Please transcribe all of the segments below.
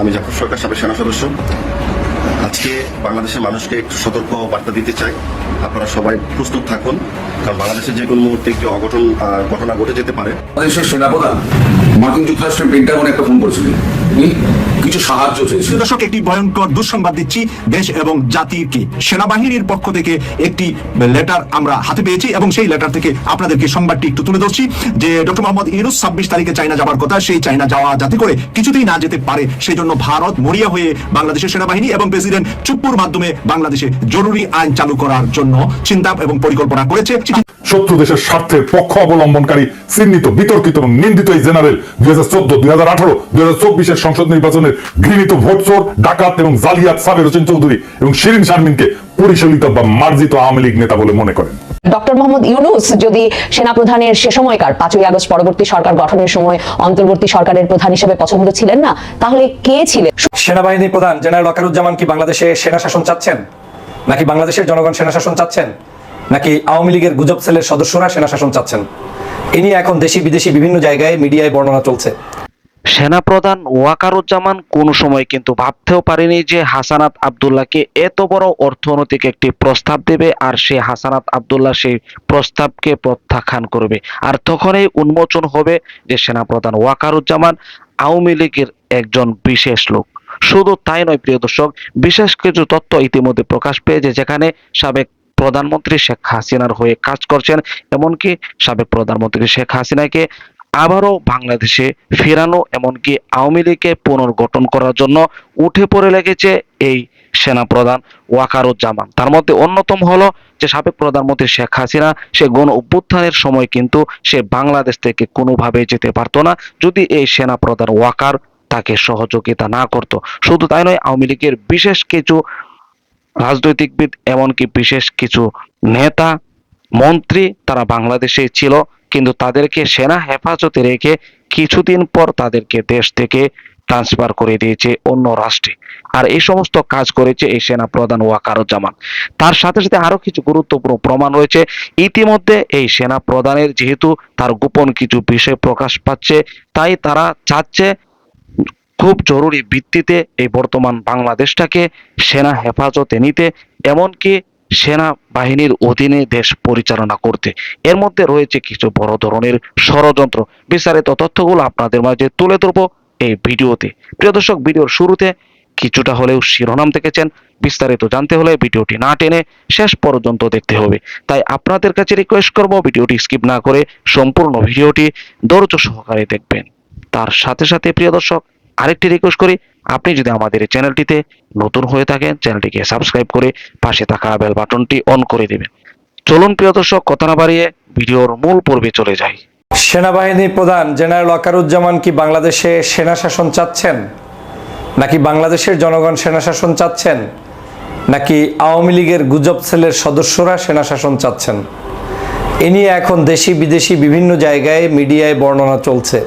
আমি জাফর সরকার সাবেক সেনা সদস্য। আজকে বাংলাদেশের মানুষকে একটু সতর্ক বার্তা দিতে চাই। আপনারা সবাই প্রস্তুত থাকুন, কারণ বাংলাদেশের যে কোনো মুহূর্তে একটি অঘটন ঘটনা ঘটে যেতে পারে। বাংলাদেশের সেনাপ্রধান মার্কিন যুক্তরাষ্ট্রের পেন্টাগনে একটা ফোন করেছিলেন। কিছু সাহায্য চেয়েছিলেন দর্শক, একটি ভয়ঙ্কর দুঃসংবাদ দিচ্ছি দেশ এবং জাতিকে সেনাবাহিনীর পক্ষ থেকে একটি লেটার আমরা হাতে পেয়েছি এবং সেই লেটার থেকে আপনাদেরকে সংবাদটি একটু তুলে ধরছি যে ডক্টর মোহাম্মদ ইউনুস ছাব্বিশ তারিখে চাইনা যাবার কথা, সেই চাইনা যাওয়া যাতে করে কিছুতেই না যেতে পারে সেই জন্য ভারত মরিয়া হয়ে বাংলাদেশের সেনাবাহিনী এবং প্রেসিডেন্ট চুপ্পুর মাধ্যমে বাংলাদেশে জরুরি আইন চালু করার জন্য চিন্তা এবং পরিকল্পনা করেছে। শত্রু দেশের স্বার্থের পক্ষ অবলম্বনকারী চিহ্নিত বিতর্কিত এবং নিন্দিত এই জেনারেল দুই হাজার চোদ্দ দুই হাজার আঠারো দুই হাজার চব্বিশের সংসদ নির্বাচনের ঘৃণিত ভোট চোর ডাকাত এবং জালিয়াত সাবের হোসেন চৌধুরী এবং শিরিন শারমিনকে পরিচালিত বা মার্জিত আওয়ামী লীগ নেতা বলে মনে করেন। ডক্টর মোহাম্মদ ইউনুস যদি সেনাপ্রধানের সে সময়কার পাঁচই আগস্ট পরবর্তী সরকার গঠনের সময় অন্তর্বর্তী সরকারের প্রধান হিসেবে পছন্দ ছিলেন না তাহলে কে ছিলেন? সেনাবাহিনী প্রধান জেনারেল ওয়াকারুজ্জামান কি বাংলাদেশে সেনা শাসন চাচ্ছেন? নাকি বাংলাদেশের জনগণ সেনা শাসন চাচ্ছেন? নাকি আওয়ামী লীগের গুজব সেলের সদস্যরা সেনা শাসন চাচ্ছেন? এ নিয়ে এখন দেশি বিদেশি বিভিন্ন জায়গায় মিডিয়ায় বর্ণনা চলছে। সেনাপ্রধান ওয়াকারুজ্জামান কোনো সময় কিন্তু ভাবতেও পারেনি যে হাসানাত আবদুল্লাহকে এত বড় অর্থনৈতিক একটি প্রস্তাব দেবে আর সে হাসানাত আবদুল্লাহ সেই প্রস্তাবকে প্রত্যাখ্যান করবে। আর তখনই উন্মোচন হবে যে সেনাপ্রধান ওয়াকারুজ্জামান আওয়ামী লীগের একজন বিশেষ লোক। শুধু তাই নয়, প্রিয় দর্শক, বিশেষ কিছু তথ্য ইতিমধ্যে প্রকাশ পেয়েছে যেখানে সাবেক প্রধানমন্ত্রী শেখ হাসিনার হয়ে কাজ করছেন, এমনকি সাবেক প্রধানমন্ত্রী শেখ হাসিনাকে আবারও বাংলাদেশে ফেরানো, এমনকি আওয়ামী লীগকে পুনর্গঠন করার জন্য উঠে পড়ে লেগেছে এই সেনাপ্রধান ওয়াকারুজ্জামান। তার মধ্যে অন্যতম হলো যে সাবেক প্রধানমন্ত্রী শেখ হাসিনা, সে গণ অভ্যুত্থানের সময় কিন্তু সে বাংলাদেশ থেকে কোনোভাবে যেতে পারতো না, যদি এই সেনাপ্রধান ওয়াকার তাকে সহযোগিতা না করত। শুধু তাই নয়, আওয়ামী লীগের বিশেষ কিছু রাজনৈতিকবিদ এমনকি বিশেষ কিছু নেতা, মন্ত্রী তারা বাংলাদেশে ছিল, কিন্তু তাদেরকে সেনা হেফাজতে রেখে কিছুদিন পর তাদেরকে দেশ থেকে ট্রান্সফার করে দিয়েছে অন্য রাষ্ট্রে। আর এই সমস্ত কাজ করেছে এই সেনা প্রধান ওয়াকারুজ্জামান। তার সাথে সাথে আরও কিছু গুরুত্বপূর্ণ প্রমাণ রয়েছে। ইতিমধ্যে এই সেনা প্রধানের যেহেতু তার গোপন কিছু বিষয় প্রকাশ পাচ্ছে, তাই তারা চাচ্ছে খুব জরুরি ভিত্তিতে এই বর্তমান বাংলাদেশটাকে সেনা হেফাজতে নিতে, এমনকি সেনা বাহিনীর অধীনে দেশ পরিচালনা করতে। এর মধ্যে রয়েছে কিছু বড় ধরনের ষড়যন্ত্র। বিস্তারিত তথ্যগুলো আপনাদের মাঝে তুলে ধরবো এই ভিডিওতে। প্রিয় দর্শক, ভিডিওর শুরুতে কিছুটা হলেও শিরোনাম দেখেছেন। বিস্তারিত জানতে হলে ভিডিওটি না টেনে শেষ পর্যন্ত দেখতে হবে। তাই আপনাদের কাছে রিকোয়েস্ট করব ভিডিওটি স্কিপ না করে সম্পূর্ণ ভিডিওটি ধৈর্য সহকারে দেখবেন। তার সাথে সাথে, প্রিয় দর্শক আরেকটি রিকোয়েস্ট করি, আপনি যদি আমাদের এই চ্যানেলটিতে নতুন হয়ে থাকেন চ্যানেলটিকে সাবস্ক্রাইব করে পাশে থাকা বেল বাটনটি অন করে দেবেন। চলুন প্রিয় দর্শক, কথা না বাড়িয়ে ভিডিওর মূল পর্বে চলে যাই। সেনাবাহিনী প্রধান জেনারেল ওয়াকারুজ্জামান কি বাংলাদেশে সেনা শাসন চাচ্ছেন? নাকি বাংলাদেশের জনগণ সেনা শাসন চাচ্ছেন? নাকি আওয়ামী লীগের গুজব সেলের সদস্যরা সেনা শাসন চাচ্ছেন? এ নিয়ে এখন দেশি বিদেশি বিভিন্ন জায়গায় মিডিয়ায় বর্ণনা চলছে।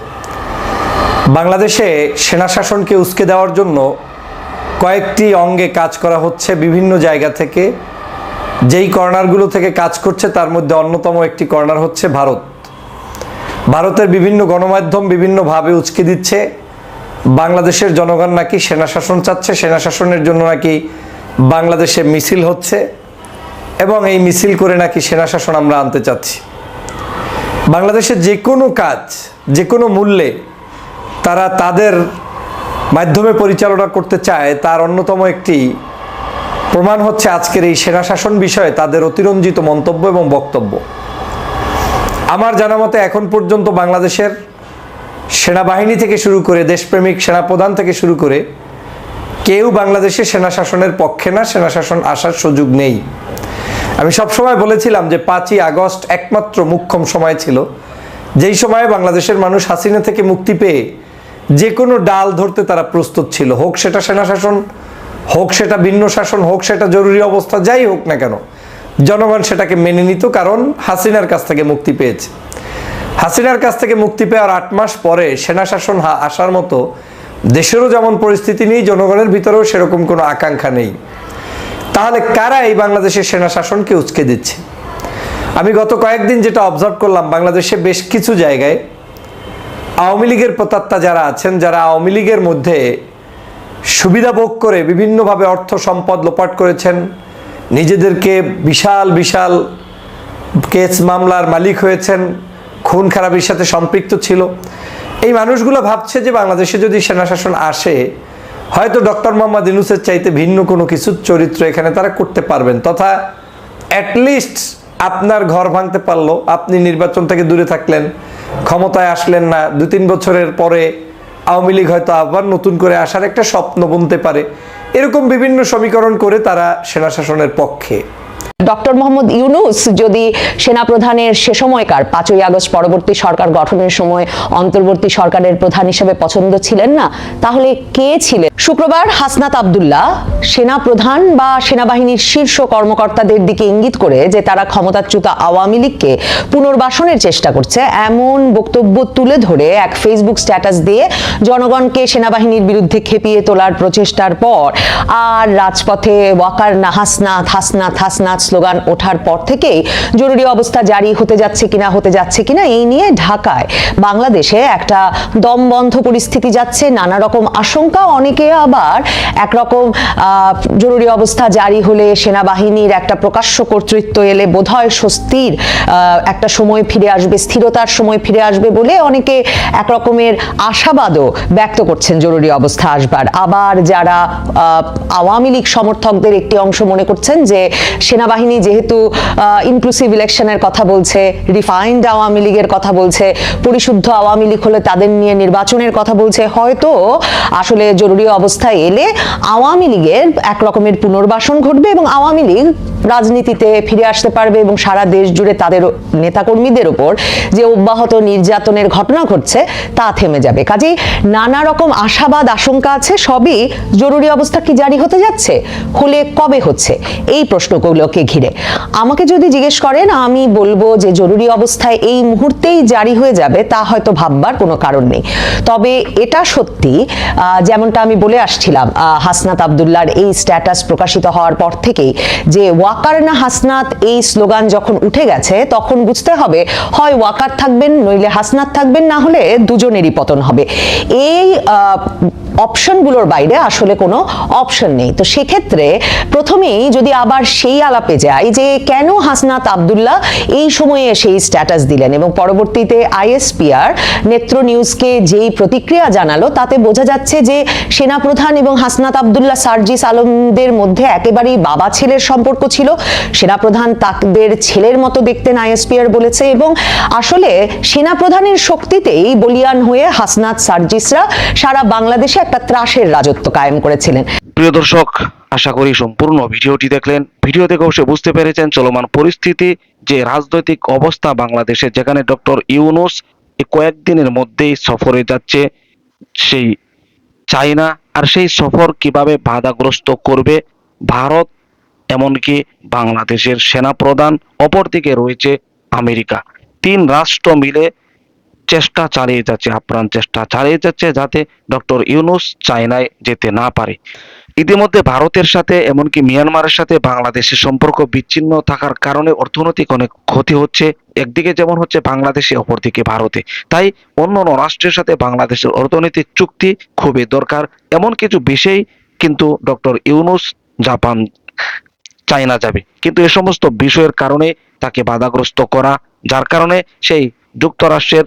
বাংলাদেশে সেনা শাসনকে উস্কে দেওয়ার জন্য কয়েকটি অঙ্গে কাজ করা হচ্ছে বিভিন্ন জায়গা থেকে। যেই কর্নারগুলো থেকে কাজ করছে, তার মধ্যে অন্যতম একটি কর্নার হচ্ছে ভারত। ভারতের বিভিন্ন গণমাধ্যম বিভিন্নভাবে উচকে দিচ্ছে। বাংলাদেশের জনগণ নাকি সেনা শাসন চাচ্ছে সেনা শাসনের জন্য নাকি বাংলাদেশে মিছিল হচ্ছে এবং এই মিছিল করে নাকি সেনা শাসন আমরা আনতে চাচ্ছি। বাংলাদেশের যে কোনো কাজ, যে কোনো মূল্যে তারা তাদের মাধ্যমে পরিচালনা করতে চায়, তার অন্যতম একটি প্রমাণ হচ্ছে আজকের এই সেনা শাসন বিষয়ে তাদের অতিরঞ্জিত মন্তব্য এবং বক্তব্য। আমার জানা মতে এখন পর্যন্ত বাংলাদেশের সেনাবাহিনী থেকে শুরু করে, দেশপ্রেমিক সেনাপ্রধান থেকে শুরু করে কেউ বাংলাদেশে সেনা শাসনের পক্ষে না সেনা শাসন আসার সুযোগ নেই। আমি সবসময় বলেছিলাম যে পাঁচই আগস্ট একমাত্র মুখ্যম সময় ছিল। যেই সময়ে বাংলাদেশের মানুষ হাসিনা থেকে মুক্তি পেয়ে যে কোনো ডাল ধরতে তারা প্রস্তুত ছিল। হোক সেটা সেনা শাসন হোক সেটা ভিন্ন শাসন, হোক সেটা জরুরি অবস্থা, যাই হোক না কেন, জনগণ সেটাকে মেনে নিত কারণ হাসিনার কাছ থেকে মুক্তি পেয়েছে। হাসিনার কাছ থেকে মুক্তি পেওয়ার আট মাস পরে সেনা শাসন আসার মতো দেশেরও যেমন পরিস্থিতি নেই, জনগণের ভিতরেও সেরকম কোনো আকাঙ্ক্ষা নেই। তাহলে কারা এই বাংলাদেশের সেনা শাসনকে উচকে দিচ্ছে? আমি গত কয়েকদিন যেটা অবজার্ভ করলাম, বাংলাদেশে বেশ কিছু জায়গায় আওয়ামী লীগের প্রতাত্তা যারা আছেন, যারা আওয়ামী লীগের মধ্যে সুবিধা ভোগ করে বিভিন্নভাবে অর্থ সম্পদ লোপাট করেছেন, নিজেদেরকে বিশাল বিশাল কেস মামলার মালিক হয়েছেন, খুন খারাপির সাথে সম্পৃক্ত ছিল। এই মানুষগুলো ভাবছে যে বাংলাদেশে যদি সেনা শাসন আসে, হয়তো ডক্টর মোহাম্মদ ইউনুসের চাইতে ভিন্ন কোনো কিছু চরিত্র এখানে তারা করতে পারবেন, তথা অ্যাটলিস্ট আপনার ঘর ভাঙতে পারল, আপনি নির্বাচন থেকে দূরে থাকলেন ক্ষমতায় আসলেন না। দু তিন বছরের পরে আওয়ামী লীগ হয়তো আবার নতুন করে আসার একটা স্বপ্ন বুনতে পারে। এরকম বিভিন্ন সমীকরণ করে তারা সেনা শাসনের পক্ষে। ডক্টর মোহাম্মদ ইউনুস যদি সেনাপ্রধানের সে সময়কার, পাঁচই আগস্ট পরবর্তী সরকার গঠনের সময় অন্তর্বর্তী সরকারের প্রধান হিসেবে পছন্দ ছিলেন না, তাহলে কে ছিলেন? শুক্রবার হাসনাত আবদুল্লাহ সেনাপ্রধান বা সেনাবাহিনীর শীর্ষ কর্মকর্তাদের দিকে ইঙ্গিত করে যে তারা ক্ষমতাচ্যুত আওয়ামী লীগকে পুনর্বাসনের চেষ্টা করছে, এমন বক্তব্য তুলে ধরে এক ফেসবুক স্ট্যাটাস দিয়ে জনগণকে সেনাবাহিনীর বিরুদ্ধে খেপিয়ে তোলার প্রচেষ্টার পর আর রাজপথে ওয়াকার না হাসনাত হাসনাত হাসনাত স্লোগান ওঠার পর থেকেই জরুরি অবস্থা জারি হতে যাচ্ছে কিনা, হতে যাচ্ছে কিনা, এই নিয়ে ঢাকায় বাংলাদেশে একটা দমবন্ধ পরিস্থিতি যাচ্ছে, নানা রকম আশঙ্কা, অনেকে আবার একরকম জরুরি অবস্থা জারি হলে সেনাবাহিনীর একটা প্রকাশ্য কর্তৃত্ব এলে বোধহয় স্বস্তির একটা সময় ফিরে আসবে, স্থিরতার সময় ফিরে আসবে বলে অনেকে একরকমের আশাবাদও ব্যক্ত করছেন জরুরি অবস্থা আসবার। আবার যারা আওয়ামী লীগ সমর্থকদের একটি অংশ মনে করছেন যে সেনাবাহিনী যেহেতু ইনক্লুসিভ ইলেকশনের কথা বলছে রিফাইন্ড আওয়ামী লীগের কথা বলছে, পরিশুদ্ধ আওয়ামী লীগ হলে তাদের নিয়ে নির্বাচনের কথা বলছে, হয়তো আসলে জরুরি অবস্থায় এলে আওয়ামী লীগের এক রকমের পুনর্বাসন ঘটবে এবং আওয়ামী লীগ রাজনীতিতে ফিরে আসতে পারবে এবং সারা দেশ জুড়ে তাদের নেতাকর্মীদের ওপর যে অব্যাহত নির্যাতনের ঘটনা ঘটছে, তা থেমে যাবে। কাজেই নানা রকম আশাবাদ, আশঙ্কা আছে, সবই জরুরি অবস্থা কি জারি হতে যাচ্ছে, হলে কবে হচ্ছে, এই প্রশ্নগুলোকে ঘিরে। আমাকে যদি জিজ্ঞেস করেন, আমি বলব যে জরুরি অবস্থায় এই মুহূর্তেই জারি হয়ে যাবে, তা হয়তো ভাববার কোনো কারণ নেই। তবে এটা সত্যি যেমনটা আমি বলে আসছিলাম হাসনাত আবদুল্লার এই স্ট্যাটাস প্রকাশিত হওয়ার পর থেকেই যে ওয়াকার না হাসনাত, এই স্লোগান যখন উঠে গেছে, তখন বুঝতে হবে, হয় ওয়াকার থাকবেন, নইলে হাসনাত থাকবেন, না হলে দুজনেরই পতন হবে। এই অপশনগুলোর বাইরে আসলে কোনো অপশন নেই। তো সেক্ষেত্রে প্রথমেই যদি আবার সেই আলাপে যাই যে কেন হাসনাত আবদুল্লাহ এই সময়ে সেই স্ট্যাটাস দিলেন এবং পরবর্তীতে আইএসপিআর নেত্র নিউজকে যেই প্রতিক্রিয়া জানালো, তাতে বোঝা যাচ্ছে যে সেনাপ্রধান এবং হাসনাত আবদুল্লাহ সার্জিস আলমদের মধ্যে একেবারেই বাবা ছেলের সম্পর্ক ছিল। সেনাপ্রধান তাদের ছেলের মতো দেখতেন আইএসপিআর বলেছে এবং আসলে সেনাপ্রধানের শক্তিতেই বলিয়ান হয়ে হাসনাত সার্জিসরা সারা বাংলাদেশে একটা ত্রাসের রাজত্ব কায়েম করেছিলেন। প্রিয় দর্শক, আশা করি সম্পূর্ণ ভিডিওটি দেখলেন। ভিডিও দেখে অবশ্যই বুঝতে পেরেছেন চলমান পরিস্থিতি, যে রাজনৈতিক অবস্থা বাংলাদেশে, যেখানে ডক্টর ইউনুস কয়েকদিনের মধ্যেই সফরে যাচ্ছে। সেই চায়না আর সেই সফর কীভাবে বাধাগ্রস্ত করবে ভারত, এমনকি বাংলাদেশের সেনাপ্রধান, অপরদিকে রয়েছে আমেরিকা। তিন রাষ্ট্র মিলে চেষ্টা চালিয়ে যাচ্ছে আপ্রাণ চেষ্টা চালিয়ে যাচ্ছে যাতে ডক্টর ইউনুস চায়নায় যেতে না পারে। ইতিমধ্যে ভারতের সাথে, এমনকি মিয়ানমারের সাথে বাংলাদেশের সম্পর্ক বিচ্ছিন্ন থাকার কারণে অর্থনৈতিক অনেক ক্ষতি হচ্ছে। একদিকে যেমন হচ্ছে বাংলাদেশে, অপরদিকে ভারতে। তাই অন্য অন্য রাষ্ট্রের সাথে বাংলাদেশের অর্থনৈতিক চুক্তি খুবই দরকার। এমন কিছু বিষয় কিন্তু ডক্টর ইউনুস জাপান, চায়না যাবে। কিন্তু এ সমস্ত বিষয়ের কারণে তাকে বাধাগ্রস্ত করা, যার কারণে সেই যুক্তরাষ্ট্রের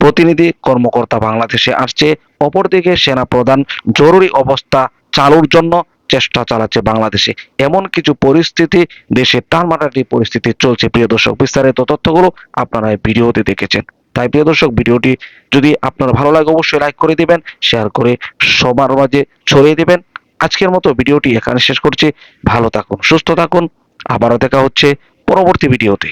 প্রতিনিধি কর্মকর্তা বাংলাদেশে আসছে, অপরদিকে সেনা প্রধান জরুরি অবস্থা চালুর জন্য চেষ্টা চালাচ্ছে বাংলাদেশে। এমন কিছু পরিস্থিতি, দেশে টানমাটাটি পরিস্থিতি চলছে। প্রিয় দর্শক, বিস্তারিত তথ্যগুলো আপনারা এই ভিডিওতে দেখেছেন। তাই প্রিয় দর্শক, ভিডিওটি যদি আপনার ভালো লাগে, অবশ্যই লাইক করে দিবেন, শেয়ার করে সবার মাঝে ছড়িয়ে দিবেন। আজকের মতো ভিডিওটি এখানে শেষ করছি। ভালো থাকুন, সুস্থ থাকুন। আবারও দেখা হচ্ছে পরবর্তী ভিডিওতে।